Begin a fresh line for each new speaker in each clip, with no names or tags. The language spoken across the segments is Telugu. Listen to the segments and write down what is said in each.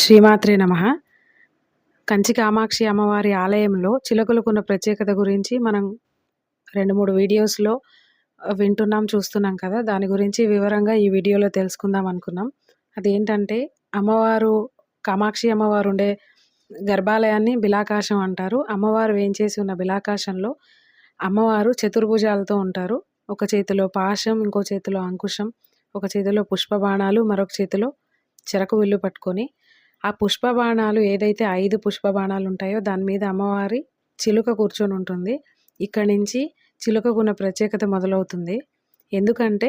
శ్రీమాత్రే నమ. కంచి కామాక్షి అమ్మవారి ఆలయంలో చిలకలకున్న ప్రత్యేకత గురించి మనం రెండు మూడు వీడియోస్లో వింటున్నాం చూస్తున్నాం కదా. దాని గురించి వివరంగా ఈ వీడియోలో తెలుసుకుందాం అనుకున్నాం. అదేంటంటే అమ్మవారు కామాక్షి అమ్మవారు ఉండే గర్భాలయాన్ని బిలాకాశం అంటారు. అమ్మవారు వేయించేసి ఉన్న బిలాకాశంలో అమ్మవారు చతుర్భుజాలతో ఉంటారు. ఒక చేతిలో పాశం ఇంకో చేతిలో అంకుశం ఒక చేతిలో పుష్పబాణాలు మరొక చేతిలో చెరకు విల్లు పట్టుకొని ఆ పుష్ప బాణాలు ఏదైతే ఐదు పుష్ప బాణాలు ఉంటాయో దాని మీద అమ్మవారి చిలుక కూర్చొని ఉంటుంది. ఇక్కడి నుంచి చిలుకకున్న ప్రత్యేకత మొదలవుతుంది. ఎందుకంటే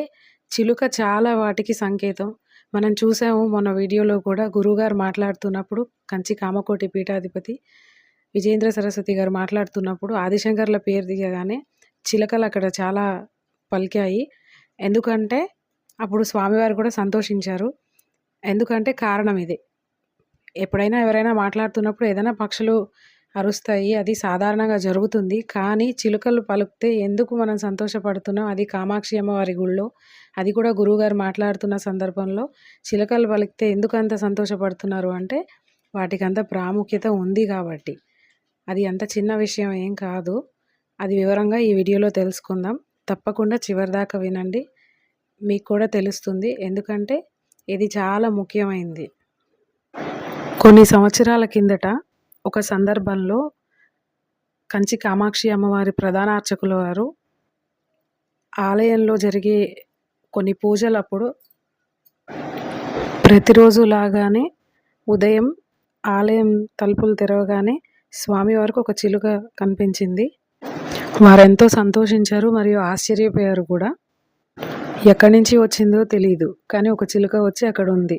చిలుక చాలా వాటికి సంకేతం. మనం చూసాము మొన్న వీడియోలో కూడా గురువుగారు మాట్లాడుతున్నప్పుడు కంచి కామకోటి పీఠాధిపతి విజేంద్ర సరస్వతి గారు మాట్లాడుతున్నప్పుడు ఆదిశంకర్ల పేరు దిగగానే చిలకలు అక్కడ చాలా పలికాయి. ఎందుకంటే అప్పుడు స్వామివారు కూడా సంతోషించారు. ఎందుకంటే కారణం ఇది. ఎప్పుడైనా ఎవరైనా మాట్లాడుతున్నప్పుడు ఏదైనా పక్షులు అరుస్తాయి అది సాధారణంగా జరుగుతుంది. కానీ చిలుకలు పలుకుతే ఎందుకు మనం సంతోషపడుతున్నాం? అది కామాక్షి అమ్మవారి గుళ్ళో అది కూడా గురువుగారు మాట్లాడుతున్న సందర్భంలో చిలుకలు పలికితే ఎందుకు అంత సంతోషపడుతున్నారు అంటే వాటికి అంత ప్రాముఖ్యత ఉంది కాబట్టి. అది అంత చిన్న విషయం ఏం కాదు. అది వివరంగా ఈ వీడియోలో తెలుసుకుందాం. తప్పకుండా చివరిదాకా వినండి. మీకు కూడా తెలుస్తుంది. ఎందుకంటే ఇది చాలా ముఖ్యమైనది కొన్ని సంవత్సరాల కిందట ఒక సందర్భంలో కంచి కామాక్షి అమ్మవారి ప్రధాన అర్చకుల వారు ఆలయంలో జరిగే కొన్ని పూజలప్పుడు ప్రతిరోజు లాగానే ఉదయం ఆలయం తలుపులు తెరవగానే స్వామివారికి ఒక చిలుక కనిపించింది. వారెంతో సంతోషించారు మరియు ఆశ్చర్యపోయారు కూడా. ఎక్కడి నుంచి వచ్చిందో తెలియదు కానీ ఒక చిలుక వచ్చి అక్కడ ఉంది.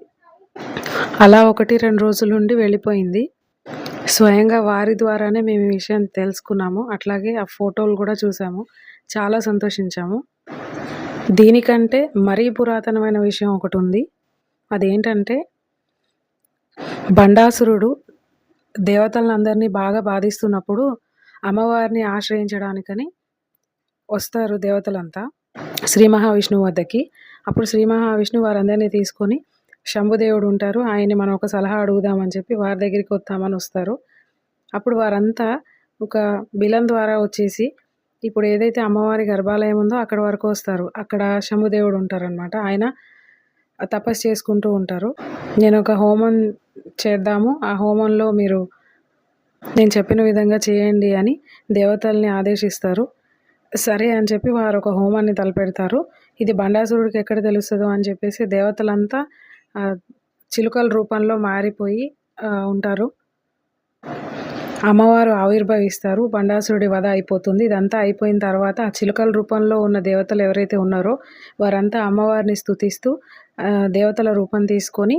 అలా ఒకటి రెండు రోజుల నుండి వెళ్ళిపోయింది. స్వయంగా వారి ద్వారానే మేము ఈ విషయం తెలుసుకున్నాము. అట్లాగే ఆ ఫోటోలు కూడా చూసాము. చాలా సంతోషించాము. దీనికంటే మరీ పురాతనమైన విషయం ఒకటి ఉంది. అదేంటంటే బండాసురుడు దేవతలందరినీ బాగా బాధిస్తున్నప్పుడు అమ్మవారిని ఆశ్రయించడానికని వస్తారు దేవతలంతా శ్రీ మహావిష్ణువు వద్దకి. అప్పుడు శ్రీ మహావిష్ణువు వారందరినీ తీసుకొని శంభుదేవుడు ఉంటారు ఆయన్ని మనం ఒక సలహా అడుగుదామని చెప్పి వారి దగ్గరికి వస్తామని వస్తారు. అప్పుడు వారంతా ఒక బిలం ద్వారా వచ్చేసి ఇప్పుడు ఏదైతే అమ్మవారి గర్భాలయం ఉందో అక్కడ వరకు వస్తారు. అక్కడ శంభుదేవుడు ఉంటారనమాట ఆయన తపస్సు చేసుకుంటూ ఉంటారు. నేను ఒక హోమం చేద్దాము. ఆ హోమంలో మీరు నేను చెప్పిన విధంగా చేయండి అని దేవతల్ని ఆదేశిస్తారు. సరే అని చెప్పి వారు ఒక హోమాన్ని తలపెడతారు. ఇది బండాసురుడికి ఎక్కడ తెలుస్తుందో అని చెప్పేసి దేవతలంతా చిలుకల రూపంలో మారిపోయి ఉంటారు. అమ్మవారు ఆవిర్భవిస్తారు. బండాసురుడి వధ అయిపోతుంది. ఇదంతా అయిపోయిన తర్వాత ఆ చిలుకల రూపంలో ఉన్న దేవతలు ఎవరైతే ఉన్నారో వారంతా అమ్మవారిని స్థుతిస్తూ దేవతల రూపం తీసుకొని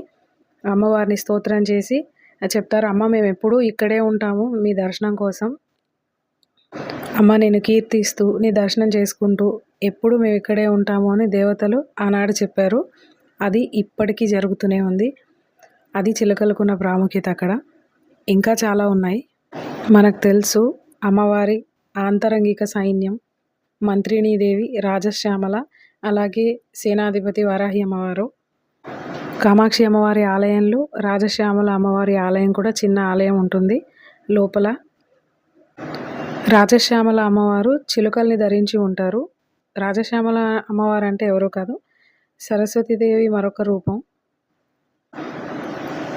అమ్మవారిని స్తోత్రం చేసి చెప్తారు అమ్మ మేము ఎప్పుడూ ఇక్కడే ఉంటాము మీ దర్శనం కోసం. అమ్మ నేను కీర్తిస్తూ నీ దర్శనం చేసుకుంటూ ఎప్పుడు మేము ఇక్కడే ఉంటాము అని దేవతలు ఆనాడు చెప్పారు. అది ఇప్పటికీ జరుగుతూనే ఉంది. అది చిలకలకున్న ప్రాముఖ్యత అక్కడ. ఇంకా చాలా ఉన్నాయి. మనకు తెలుసు అమ్మవారి ఆంతరంగిక సైన్యం మంత్రిణీదేవి రాజశ్యామల అలాగే సేనాధిపతి వరాహి అమ్మవారు. కామాక్షి అమ్మవారి ఆలయంలో రాజశ్యామల అమ్మవారి ఆలయం కూడా చిన్న ఆలయం ఉంటుంది లోపల. రాజశ్యామల అమ్మవారు చిలుకల్ని ధరించి ఉంటారు. రాజశ్యామల అమ్మవారు అంటే ఎవరో కాదు సరస్వతీదేవి మరొక రూపం.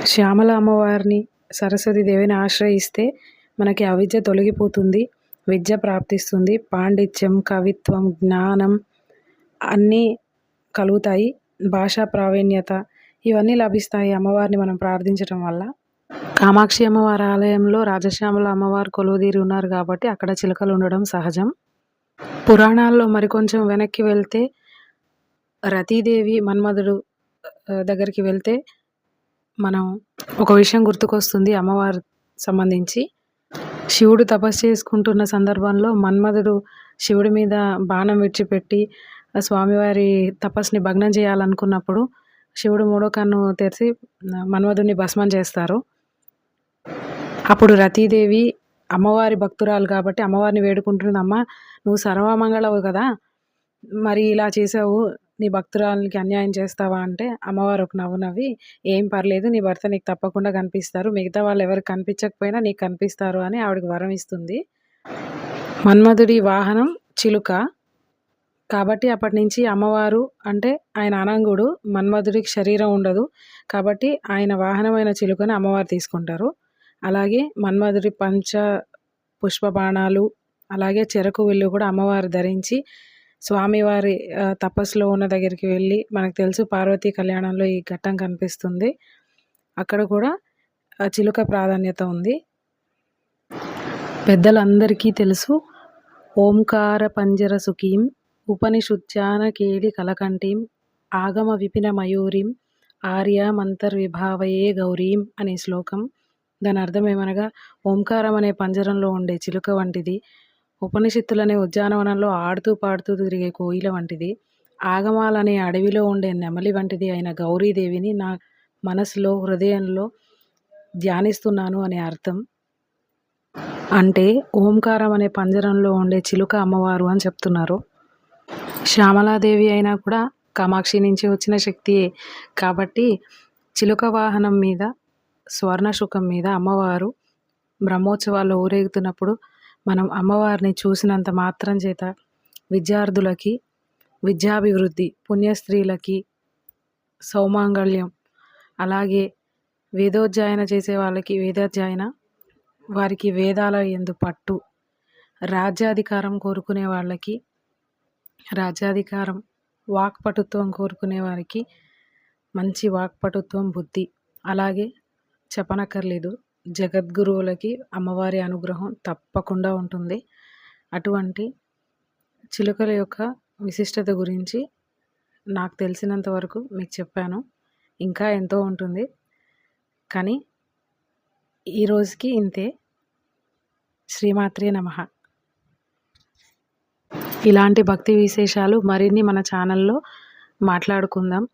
శ్యామల అమ్మవారిని సరస్వతీదేవిని ఆశ్రయిస్తే మనకి అవిద్య తొలగిపోతుంది విద్య ప్రాప్తిస్తుంది. పాండిత్యం కవిత్వం జ్ఞానం అన్నీ కలుగుతాయి. భాషా ప్రావీణ్యత ఇవన్నీ లభిస్తాయి అమ్మవారిని మనం ప్రార్థించడం వల్ల. కామాక్షి అమ్మవారి ఆలయంలో రాజశ్యామల అమ్మవారు కొలువుదీరి ఉన్నారు కాబట్టి అక్కడ చిలకలు ఉండడం సహజం. పురాణాల్లో మరికొంచెం వెనక్కి వెళ్తే రతీదేవి మన్మధుడు దగ్గరికి వెళ్తే మనం ఒక విషయం గుర్తుకొస్తుంది. అమ్మవారు సంబంధించి శివుడు తపస్సు చేసుకుంటున్న సందర్భంలో మన్మధుడు శివుడి మీద బాణం విడిచిపెట్టి స్వామివారి తపస్సుని భగ్నం చేయాలనుకున్నప్పుడు శివుడు మూడో కన్ను తెరిచి మన్మధుడిని భస్మం చేస్తారు. అప్పుడు రతీదేవి అమ్మవారి భక్తురాలు కాబట్టి అమ్మవారిని వేడుకుంటుంది అమ్మ నువ్వు సర్వమంగళవు కదా మరి ఇలా చేసావు నీ భక్తురాలకి అన్యాయం చేస్తావా అంటే అమ్మవారు ఒక నవ్వు నవ్వి ఏం పర్లేదు నీ భర్త నీకు తప్పకుండా కనిపిస్తారు. మిగతా వాళ్ళు ఎవరు కనిపించకపోయినా నీకు కనిపిస్తారు అని ఆవిడకి వరం ఇస్తుంది. మన్మధుడి వాహనం చిలుక. కాబట్టి అప్పటి నుంచి అమ్మవారు అంటే ఆయన అనంగుడు మన్మధుడికి శరీరం ఉండదు. కాబట్టి ఆయన వాహనమైన చిలుకని అమ్మవారు తీసుకుంటారు. అలాగే మన్మధుడి పంచ పుష్ప బాణాలు అలాగే చెరకు విల్లు కూడా అమ్మవారు ధరించి స్వామివారి తపస్సులో ఉన్న దగ్గరికి వెళ్ళి మనకు తెలుసు పార్వతీ కళ్యాణంలో ఈ ఘట్టం కనిపిస్తుంది. అక్కడ కూడా చిలుక ప్రాధాన్యత ఉంది. పెద్దలందరికీ తెలుసు ఓంకార పంజర సుఖీం ఉపనిషుజ్జాన కేడి కలకంఠీం ఆగమ విపిన మయూరీం ఆర్య మంతర్విభావయే గౌరీం అనే శ్లోకం. దాని అర్థం ఏమనగా ఓంకారం అనే పంజరంలో ఉండే చిలుక వంటిది. ఉపనిషత్తులనే ఉద్యానవనంలో ఆడుతూ పాడుతూ తిరిగే కోయిల వంటిది. ఆగమాలనే అడవిలో ఉండే నెమలి వంటిది అయిన గౌరీదేవిని నా మనసులో హృదయంలో ధ్యానిస్తున్నాను అనే అర్థం. అంటే ఓంకారం అనే పంజరంలో ఉండే చిలుక అమ్మవారు అని చెప్తున్నారు. శ్యామలాదేవి అయినా కూడా కామాక్షి నుంచి వచ్చిన శక్తియే. కాబట్టి చిలుక వాహనం మీద స్వర్ణ శుకం మీద అమ్మవారు బ్రహ్మోత్సవాల్లో ఊరేగుతున్నప్పుడు మనం అమ్మవారిని చూసినంత మాత్రం చేత విద్యార్థులకి విద్యాభివృద్ధి పుణ్యస్త్రీలకి సౌమాంగళ్యం అలాగే వేదోధ్యాయన చేసే వాళ్ళకి వేదాధ్యాయన వారికి వేదాల ఎందు పట్టు రాజ్యాధికారం కోరుకునే వాళ్ళకి రాజ్యాధికారం వాక్పటుత్వం కోరుకునే వారికి మంచి వాక్పటుత్వం బుద్ధి అలాగే చెప్పనక్కర్లేదు. జగద్గురువులకి అమ్మవారి అనుగ్రహం తప్పకుండా ఉంటుంది. అటువంటి చిలుకల యొక్క విశిష్టత గురించి నాకు తెలిసినంత వరకు మీకు చెప్పాను. ఇంకా ఎంతో ఉంటుంది. కానీ ఈ రోజుకి ఇంతే. శ్రీమాత్రే నమః. ఇలాంటి భక్తి విశేషాలు మరిన్ని మన ఛానల్లో మాట్లాడుకుందాం.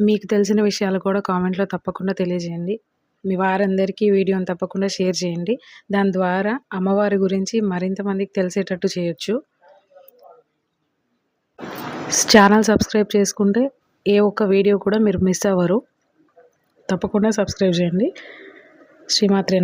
మీకు తెలిసిన విషయాలు కూడా కామెంట్లో తప్పకుండా తెలియజేయండి. మీ వారందరికీ వీడియోని తప్పకుండా షేర్ చేయండి. దాని ద్వారా అమ్మవారి గురించి మరింత మందికి తెలిసేటట్టు చేయొచ్చు. ఛానల్ సబ్స్క్రైబ్ చేసుకుంటే ఏ ఒక్క వీడియో కూడా మీరు మిస్ అవ్వరు. తప్పకుండా సబ్స్క్రైబ్ చేయండి. శ్రీమాత్రే